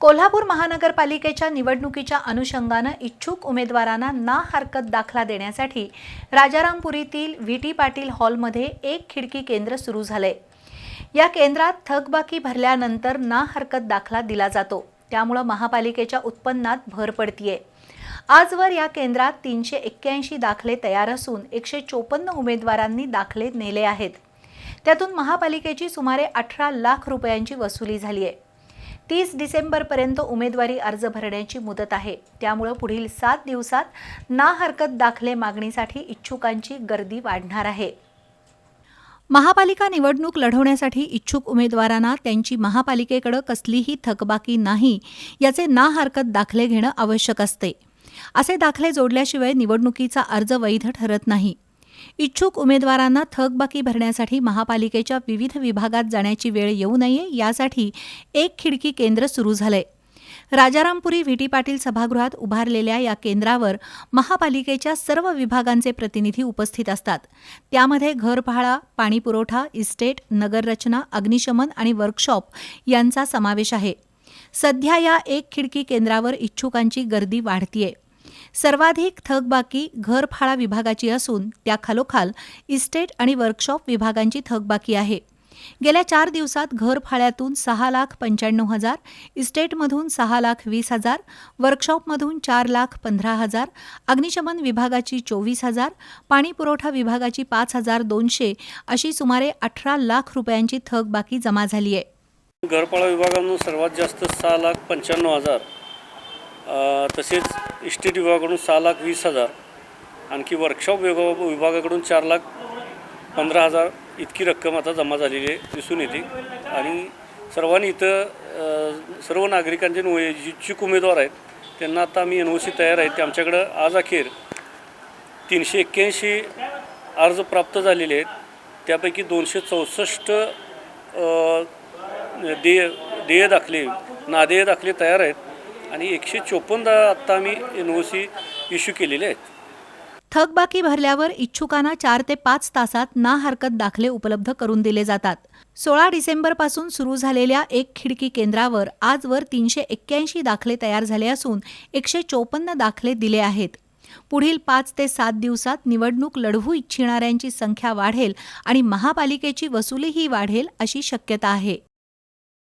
कोल्हापूर महानगरपालिकेच्या निवडणुकीच्या अनुषंगानं इच्छुक उमेदवारांना ना हरकत दाखला देण्यासाठी राजारामपुरीतील व्ही टी पाटील हॉलमध्ये एक खिडकी केंद्र सुरू झालंय. या केंद्रात थकबाकी भरल्यानंतर ना हरकत दाखला दिला जातो. त्यामुळं महापालिकेच्या उत्पन्नात भर पडतीये. आजवर या केंद्रात तीनशे एक्क्याऐंशी दाखले तयार असून एकशे चोपन्न उमेदवारांनी दाखले नेले आहेत. त्यातून महापालिकेची सुमारे अठरा लाख रुपयांची वसुली झाली आहे तीस डिसेंबरपर्यंत उमेदवारी अर्ज भरण्याची मुदत आहे. त्यामुळं पुढील सात दिवसात ना हरकत दाखले मागणीसाठी इच्छुकांची गर्दी वाढणार आहे. महापालिका निवडणूक लढवण्यासाठी इच्छुक उमेदवारांना त्यांची महापालिकेकडं कसलीही थकबाकी नाही याचे ना हरकत दाखले घेणं आवश्यक असते. असे दाखले जोडल्याशिवाय निवडणुकीचा अर्ज वैध ठरत नाही. इच्छुक उमेदवारांना थकबाकी भरण्यासाठी महापालिकेच्या विविध विभागात जाण्याची वेळ येऊ नये यासाठी एक खिडकी केंद्र सुरू झालंय. राजारामपुरी व्हीटी पाटील सभागृहात उभारलेल्या या केंद्रावर महापालिकेच्या सर्व विभागांचे प्रतिनिधी उपस्थित असतात. त्यामध्ये घरभाडा पाणीपुरवठा इस्टेट नगररचना अग्निशमन आणि वर्कशॉप यांचा समावेश आहे. सध्या या एक खिडकी केंद्रावर इच्छुकांची गर्दी वाढतीये. सर्वाधिक थकबाकी घरफाळा विभागाची असून त्या खालोखाल इस्टेट आणि वर्कशॉप विभागांची थकबाकी आहे. गेल्या चार दिवसात घरफाळ्यातून सहा लाख पंच्याण्णव हजार इस्टेटमधून सहा लाख वीस हजार वर्कशॉपमधून चार लाख पंधरा हजार अग्निशमन विभागाची चोवीस हजार पाणीपुरवठा विभागाची पाच हजार दोनशे अशी सुमारे अठरा लाख रुपयांची थकबाकी जमा झाली आहे. घरपाळा विभागाकडून सर्वात जास्त सहा लाख पंच्याण्णव हजार तसेच इस्टेट विभागाकडून सहा लाख वीस हजार आणखी वर्कशॉप विभाग विभागाकडून चार लाख पंधरा हजार इतकी रक्कम आता जमा झालेली आहे दिसून येते. आणि सर्वांनी इथं सर्व नागरिकांचे नो- इच्छुक उमेदवार आहेत त्यांना आता आम्ही एन ओ सी तयार आहेत ते आमच्याकडं आज अखेर तीनशे एक्क्याऐंशी अर्ज प्राप्त झालेले आहेत. त्यापैकी दोनशे चौसष्ट देय देय दाखले नादेय दाखले तयार आहेत. आणि एकशे चोपन्न आत्ता आम्ही एन ओ सी इश्यू केलेले आहेत. थकबाकी भरल्यावर इच्छुकांना चार ते पाच तासात ना हरकत दाखले उपलब्ध करून दिले जातात. सोळा डिसेंबरपासून सुरू झालेल्या एक खिडकी केंद्रावर आजवर तीनशे एक्क्याऐंशी दाखले तयार झाले असून एकशे चोपन्न दाखले दिले आहेत. पुढील पाच ते सात दिवसात निवडणूक लढवू इच्छिणाऱ्यांची संख्या वाढेल आणि महापालिकेची वसुलीही वाढेल अशी शक्यता आहे.